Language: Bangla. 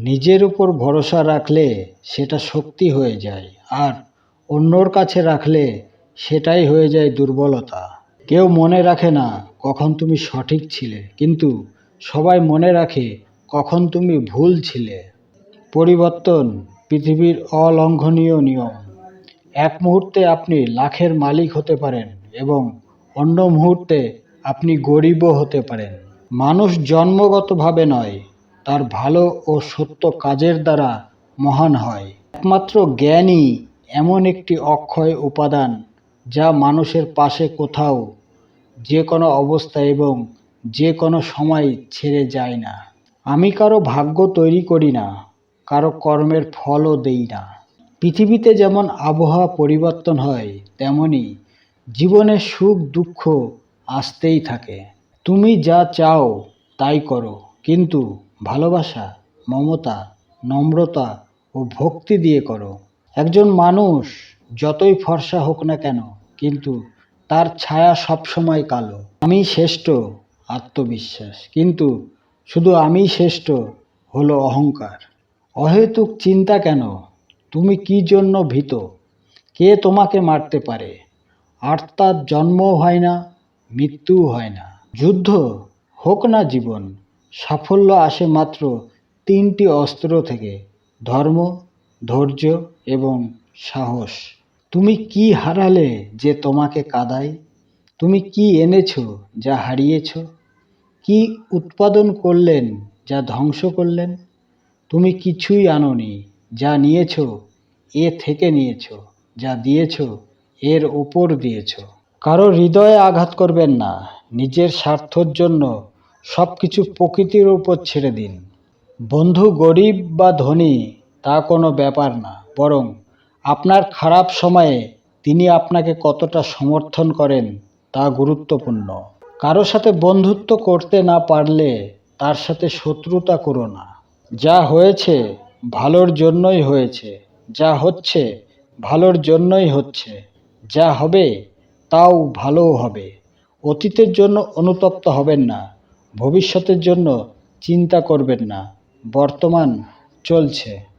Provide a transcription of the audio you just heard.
নিজের উপর ভরসা রাখলে সেটা শক্তি হয়ে যায় আর অন্যর কাছে রাখলে সেটাই হয়ে যায় দুর্বলতা। কেউ মনে রাখে না কখন তুমি সঠিক ছিলে, কিন্তু সবাই মনে রাখে কখন তুমি ভুল ছিলে। পরিবর্তন পৃথিবীর অলঙ্ঘনীয় নিয়ম। এক মুহূর্তে আপনি লাখের মালিক হতে পারেন এবং অন্য মুহূর্তে আপনি গরিবও হতে পারেন। মানুষ জন্মগতভাবে নয় তার ভালো ও সত্য কাজের দ্বারা মহান হয়। একমাত্র জ্ঞানই এমন একটি অক্ষয় উপাদান যা মানুষের পাশে কোথাও, যে কোনো অবস্থা এবং যে কোনো সময় ছেড়ে যায় না। আমি কারও ভাগ্য তৈরি করি না, কারও কর্মের ফলও দেই না। পৃথিবীতে যেমন আবহাওয়া পরিবর্তন হয়, তেমনি জীবনে সুখ, দুঃখ আসতেই থাকে। তুমি যা চাও তাই করো, কিন্তু ভালোবাসা, মমতা, নম্রতা ও ভক্তি দিয়ে করো। একজন মানুষ যতই ফর্সা হোক না কেন, কিন্তু তার ছায়া সবসময় কালো। আমি শ্রেষ্ঠ, আত্মবিশ্বাস। কিন্তু শুধু আমি শ্রেষ্ঠ হলো অহংকার। অহেতুক চিন্তা কেন? তুমি কি জন্য ভীত? কে তোমাকে মারতে পারে? আর তার জন্মও হয় না, মৃত্যুও হয় না। যুদ্ধ হোক না জীবন সাফল্য আসে মাত্র তিনটি অস্ত্র থেকে, ধর্ম, ধৈর্য এবং সাহস। তুমি কি হারালে যে তোমাকে কাঁদায়? তুমি কি এনেছো যা হারিয়েছ? কি উৎপাদন করলেন যা ধ্বংস করলেন? তুমি কিছুই আনোনি যা নিয়েছো, এ থেকে নিয়েছো, যা দিয়েছ, এর ওপর দিয়েছ। কারও হৃদয়ে আঘাত করবেন না, নিজের স্বার্থর জন্য সব কিছু প্রকৃতির উপর ছেড়ে দিন। বন্ধু গরিব বা ধনী, তা কোনো ব্যাপার না। বরং আপনার খারাপ সময়ে তিনি আপনাকে কতটা সমর্থন করেন, তা গুরুত্বপূর্ণ। কারও সাথে বন্ধুত্ব করতে না পারলে তার সাথে শত্রুতা করো না। যা হয়েছে, ভালোর জন্যই হয়েছে। যা হচ্ছে, ভালোর জন্যই হচ্ছে। যা হবে, তাও ভালোও হবে। অতীতের জন্য অনুতপ্ত হবেন না। ভবিষ্যতের জন্য চিন্তা করবেন না। বর্তমান চলছে।